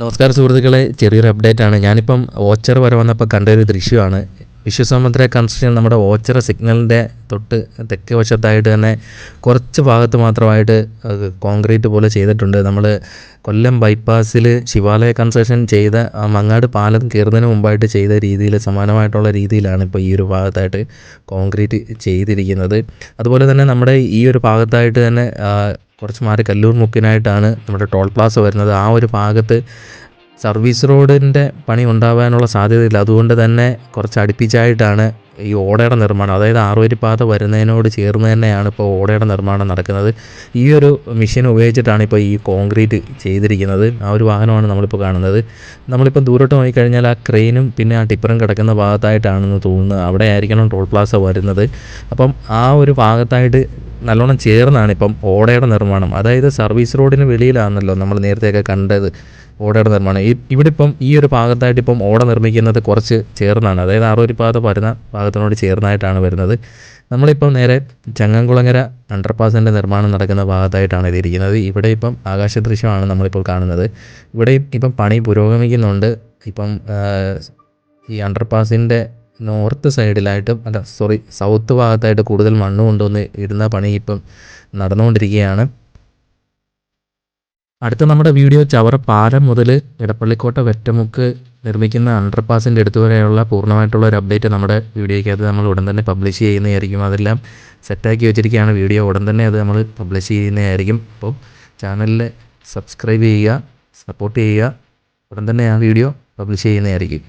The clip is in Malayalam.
നമസ്കാരം സുഹൃത്തുക്കളെ ചെറിയൊരു അപ്ഡേറ്റ് ആണ്. ഞാനിപ്പം ഓച്ചർ വരെ വന്നപ്പോൾ കണ്ടൊരു ദൃശ്യമാണ് വിശ്വസമുദ്ര കൺസ്ട്രക്ഷൻ നമ്മുടെ ഓച്ചർ സിഗ്നലിന്റെ തൊട്ട് തെക്ക് വശത്തായിട്ട് തന്നെ കുറച്ച് ഭാഗത്ത് മാത്രമായിട്ട് കോൺക്രീറ്റ് പോലെ ചെയ്തിട്ടുണ്ട്. നമ്മൾ കൊല്ലം ബൈപ്പാസിൽ ശിവാലയ കൺസ്ട്രക്ഷൻ ചെയ്ത മങ്ങാട് പാലം കയറുന്നതിന് മുമ്പായിട്ട് ചെയ്ത രീതിയിൽ സമാനമായിട്ടുള്ള രീതിയിലാണ് ഇപ്പോൾ ഈ ഒരു ഭാഗത്തായിട്ട് കോൺക്രീറ്റ് ചെയ്തിരിക്കുന്നത്. അതുപോലെ തന്നെ നമ്മുടെ ഈ ഒരു ഭാഗത്തായിട്ട് തന്നെ കുറച്ച് മാറി കല്ലൂർ മുക്കിനായിട്ടാണ് നമ്മുടെ ടോൾ പ്ലാസ വരുന്നത്. ആ ഒരു ഭാഗത്ത് സർവീസ് റോഡിന്റെ പണി ഉണ്ടാകാനുള്ള സാധ്യതയില്ല. അതുകൊണ്ട് തന്നെ കുറച്ച് അടുപ്പിച്ചായിട്ടാണ് ഈ ഓടയുടെ നിർമ്മാണം. അതായത് ആറുവരിപ്പാത വരുന്നതിനോട് ചേർന്ന് തന്നെയാണ് ഇപ്പോൾ ഓടയുടെ നിർമ്മാണം നടക്കുന്നത്. ഈ ഒരു മെഷീൻ ഉപയോഗിച്ചിട്ടാണ് ഇപ്പോൾ ഈ കോൺക്രീറ്റ് ചെയ്തിരിക്കുന്നത്. ആ ഒരു വാഹനമാണ് നമ്മളിപ്പോൾ കാണുന്നത്. നമ്മളിപ്പോൾ ദൂരോട്ട് നോക്കിക്കഴിഞ്ഞാൽ ആ ക്രെയിനും പിന്നെ ആ ടിപ്പറും കിടക്കുന്ന ഭാഗത്തായിട്ടാണെന്ന് തോന്നുന്നത് അവിടെ ആയിരിക്കണം ടോൾ പ്ലാസ വരുന്നത്. അപ്പം ആ ഒരു ഭാഗത്തായിട്ട് നല്ലോണം ചേർന്നാണ് ഇപ്പം ഓടയുടെ നിർമ്മാണം. അതായത് സർവീസ് റോഡിന് വെളിയിലാണല്ലോ നമ്മൾ നേരത്തെയൊക്കെ കണ്ടത് ഓടയുടെ നിർമ്മാണം. ഈ ഇവിടെ ഇപ്പം ഈ ഒരു ഭാഗത്തായിട്ട് ഇപ്പം ഓട നിർമ്മിക്കുന്നത് കുറച്ച് ചേർന്നാണ്. അതായത് ആറൂരി പാത വരുന്ന ഭാഗത്തിനോട് ചേർന്നായിട്ടാണ് വരുന്നത്. നമ്മളിപ്പം നേരെ ചങ്ങംകുളങ്ങര അണ്ടർപാസിന്റെ നിർമ്മാണം നടക്കുന്ന ഭാഗത്തായിട്ടാണ് ഇതിരിക്കുന്നത്. ഇവിടെ ഇപ്പം ആകാശ ദൃശ്യമാണ് നമ്മളിപ്പോൾ കാണുന്നത്. ഇവിടെ ഇപ്പം പണി പുരോഗമിക്കുന്നുണ്ട്. ഇപ്പം ഈ അണ്ടർപാസിന്റെ നോർത്ത് സൈഡിലായിട്ട് അല്ല സോറി സൗത്ത് ഭാഗത്തായിട്ട് കൂടുതൽ മണ്ണ് കൊണ്ടുവന്ന് ഇടുന്ന പണി ഇപ്പം നടന്നുകൊണ്ടിരിക്കുകയാണ്. അടുത്ത നമ്മുടെ വീഡിയോ ചവറ പാലം മുതൽ ഇടപ്പള്ളിക്കോട്ട വെറ്റമുക്ക് നിർമ്മിക്കുന്ന അണ്ടർപാസിന്റെ അടുത്ത് വരെയുള്ള പൂർണമായിട്ടുള്ള ഒരു അപ്ഡേറ്റ് നമ്മുടെ വീഡിയോയ്ക്കകത്ത് നമ്മൾ ഉടൻ തന്നെ പബ്ലിഷ് ചെയ്യുന്നതായിരിക്കും. അതെല്ലാം സെറ്റാക്കി വെച്ചിരിക്കുകയാണ് വീഡിയോ. ഉടൻ തന്നെ അത് നമ്മൾ പബ്ലിഷ് ചെയ്യുന്നതായിരിക്കും. അപ്പോൾ ചാനലിൽ സബ്സ്ക്രൈബ് ചെയ്യുക സപ്പോർട്ട് ചെയ്യുക. ഉടൻ തന്നെ ആ വീഡിയോ പബ്ലിഷ് ചെയ്യുന്നതായിരിക്കും.